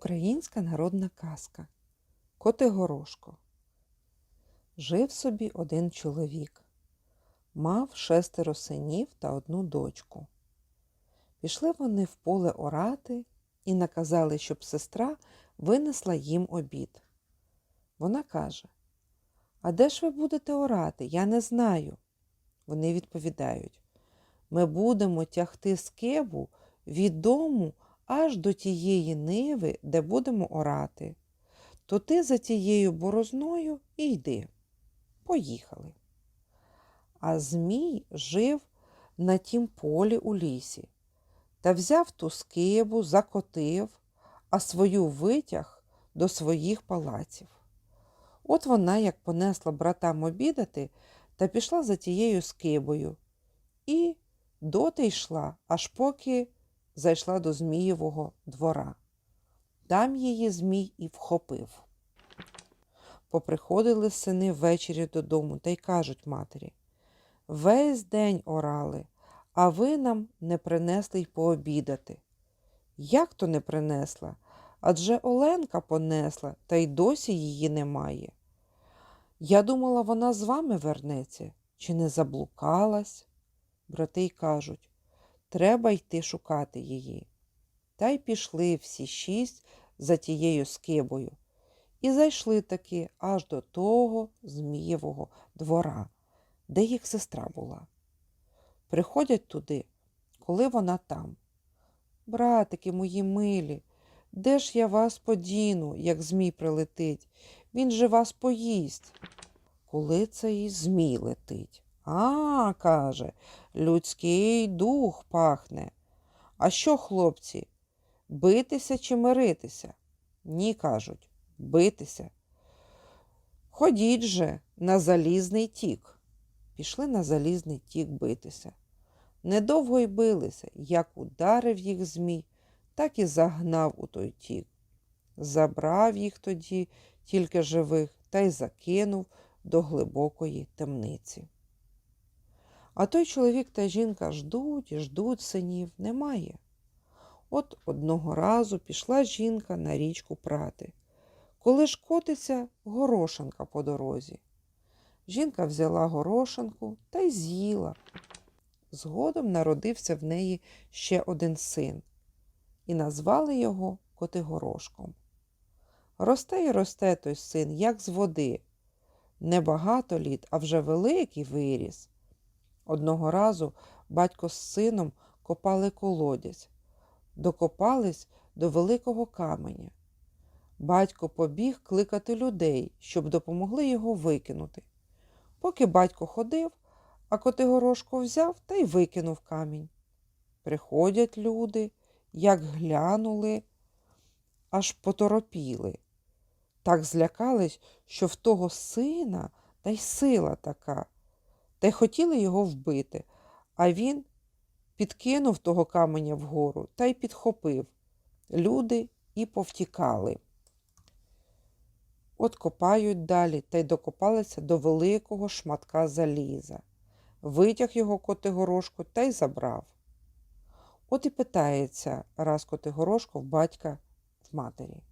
Українська народна казка Котигорошко. Жив собі один чоловік. Мав шестеро синів та одну дочку. Пішли вони в поле орати і наказали, щоб сестра винесла їм обід. Вона каже: А де ж ви будете орати? Я не знаю. Вони відповідають: Ми будемо тягти скибу від дому аж до тієї ниви, де будемо орати. То ти за тією борозною і йди. Поїхали. А Змій жив на тім полі у лісі та взяв ту скибу, закотив, а свою витяг до своїх палаців. От вона, як понесла братам обідати, та пішла за тією скибою. І доти йшла, аж поки зайшла до Змієвого двора. Там її Змій і вхопив. Поприходили сини ввечері додому та й кажуть матері Весь день орали, а ви нам не принесли й пообідати. Як то не принесла? Адже Оленка понесла, та й досі її немає. Я думала, вона з вами вернеться, чи не заблукалась? Брати й кажуть треба йти шукати її. Та й пішли всі шість за тією скибою і зайшли таки аж до того Змієвого двора, де їх сестра була. Приходять туди, коли вона там. Братики мої милі, де ж я вас подіну, як Змій прилетить? Він же вас поїсть. Коли цей Змій летить? А, каже, людський дух пахне. А що, хлопці, битися чи миритися? Ні, кажуть, битися. Ходіть же на залізний тік. Пішли на залізний тік битися. Недовго й билися, як ударив їх Змій, так і загнав у той тік. Забрав їх тоді тільки живих та й закинув до глибокої темниці. А той чоловік та жінка ждуть і ждуть синів, немає. От одного разу пішла жінка на річку прати. Коли ж котиться горошинка по дорозі. Жінка взяла горошинку та й з'їла. Згодом народився в неї ще один син, і назвали його Котигорошком. Росте й росте той син, як з води. Небагато літ, а вже великий виріс. Одного разу батько з сином копали колодязь, докопались до великого каменя. Батько побіг кликати людей, щоб допомогли його викинути. Поки батько ходив, а Котигорошко взяв та й викинув камінь. Приходять люди, як глянули, аж поторопіли. Так злякались, що в того сина та й сила така та й хотіли його вбити, а він підкинув того каменя вгору та й підхопив. Люди і повтікали. От копають далі та й докопалися до великого шматка заліза. Витяг його Котигорошко та й забрав. От і питається раз Котигорошко в батька в матері.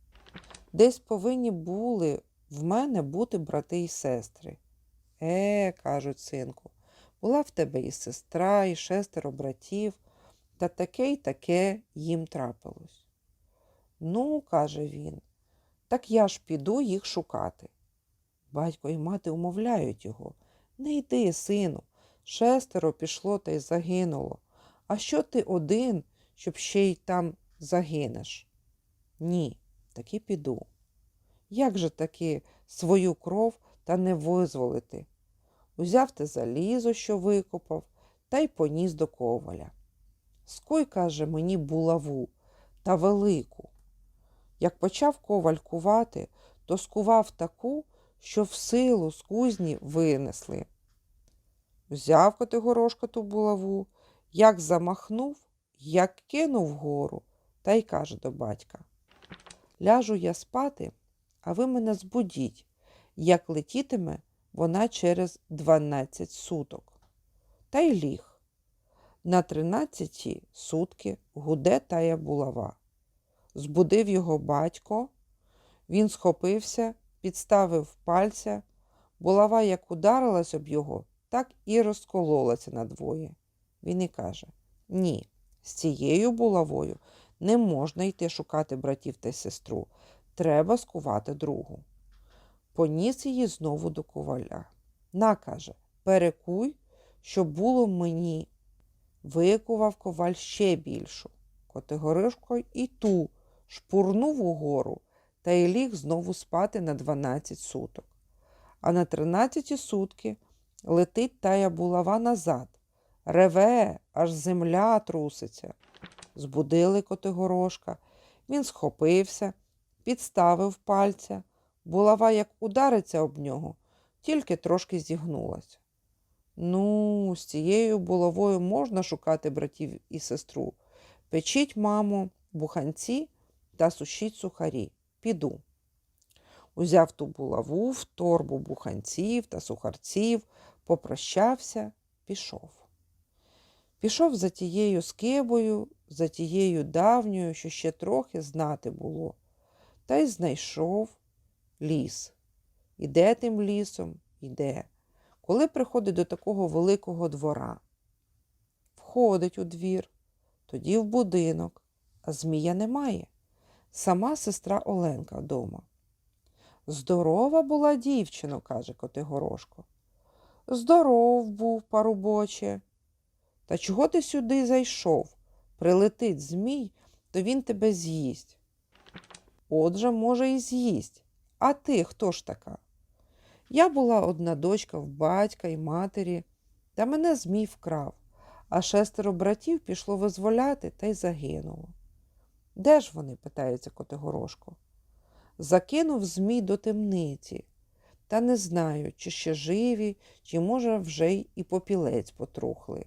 Десь повинні були в мене бути брати і сестри. Е, кажуть, синку, була в тебе і сестра, і шестеро братів, та таке й таке їм трапилось. Ну, каже він, так я ж піду їх шукати. Батько і мати умовляють його. Не йди, сину, шестеро пішло та й загинуло. А що ти один, щоб ще й там загинеш? Ні, таки піду. Як же таки свою кров та не визволити. Узяв те залізо, що викопав, та й поніс до коваля. Ской, каже, мені булаву та велику. Як почав коваль кувати, то скував таку, що в силу з кузні винесли. Взяв Котигорошко ту булаву, як замахнув, як кинув вгору, та й каже до батька Ляжу я спати, а ви мене збудіть, як летітиме вона через 12 суток. Та й ліг. На 13 сутки гуде тая булава. Збудив його батько, він схопився, підставив пальця, булава як ударилась об його, так і розкололася надвоє. Він і каже: Ні, з цією булавою не можна йти шукати братів та сестру. Треба скувати другу. Поніс її знову до коваля. На, каже, перекуй, щоб було мені. Викував коваль ще більшу. Котигоришко і ту шпурнув угору та й ліг знову спати на 12 суток. А на 13 сутки летить тая булава назад. Реве, аж земля труситься. Збудили Котигорошка. Він схопився, підставив пальця. Булава, як удариться об нього, тільки трошки зігнулася. Ну, з цією булавою можна шукати братів і сестру. Печіть, мамо, буханці та сушіть сухарі. Піду. Узяв ту булаву в торбу буханців та сухарців, попрощався, пішов. Пішов за тією скибою, за тією давньою, що ще трохи знати було, та й знайшов ліс. Іде тим лісом, іде. Коли приходить до такого великого двора, входить у двір, тоді в будинок, а змія немає. Сама сестра Оленка вдома. Здорова була дівчино, каже Котигорошко. Здоров був, парубоче. Та чого ти сюди зайшов? Прилетить змій, то він тебе з'їсть. Отже, може, і з'їсть. А ти хто ж така? Я була одна дочка в батька і матері, та мене змій вкрав, а шестеро братів пішло визволяти та й загинуло. Де ж вони? питається Котигорошко. Закинув змій до темниці, та не знаю, чи ще живі, чи, може, вже й і попілець потрухли.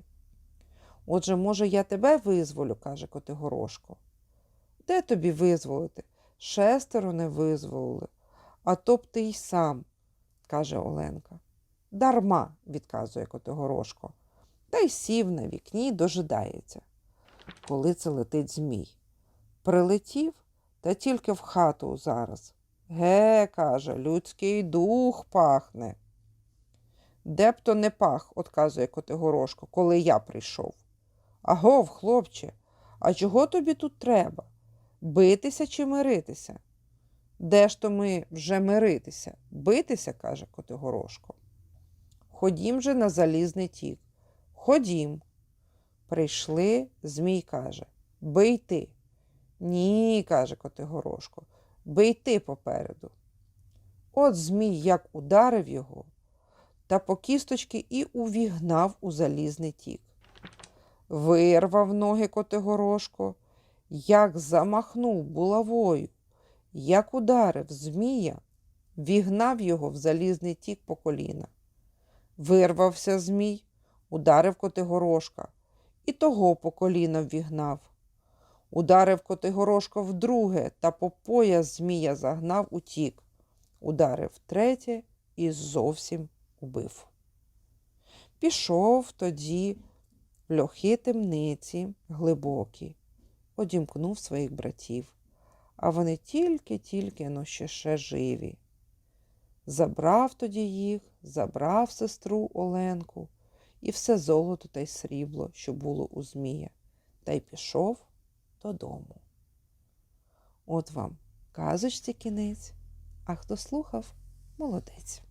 Отже, може, я тебе визволю, каже Котигорошко. Де тобі визволити? Шестеро не визволили, а то б ти й сам, каже Оленка. Дарма, відказує Котигорошко, та й сів на вікні дожидається. Коли це летить змій. Прилетів та тільки в хату зараз. Ге, каже, людський дух пахне. Де б то не пах, отказує Котигорошко, коли я прийшов. Агов, хлопче, а чого тобі тут треба? Битися чи миритися? Де ж то ми вже миритися? Битися, каже Котигорошко. Ходім же на залізний тік. Ходім. Прийшли, Змій каже, бий ти. Ні, каже Котигорошко, бий ти попереду. От Змій як ударив його, та по кісточки і увігнав у залізний тік. Вирвав ноги Котигорошко, як замахнув булавою, як ударив Змія, вігнав його в залізний тік по коліна. Вирвався Змій, ударив Котигорошка, і того по коліна ввігнав. Ударив Котигорошко вдруге та по пояс Змія загнав утік. Ударив третє і зовсім убив. Пішов тоді льохи темниці глибокі, одімкнув своїх братів, а вони тільки-тільки но ще ще живі. Забрав тоді їх, забрав сестру Оленку і все золото та й срібло, що було у Змія, та й пішов додому. От вам казочці кінець, а хто слухав, молодець.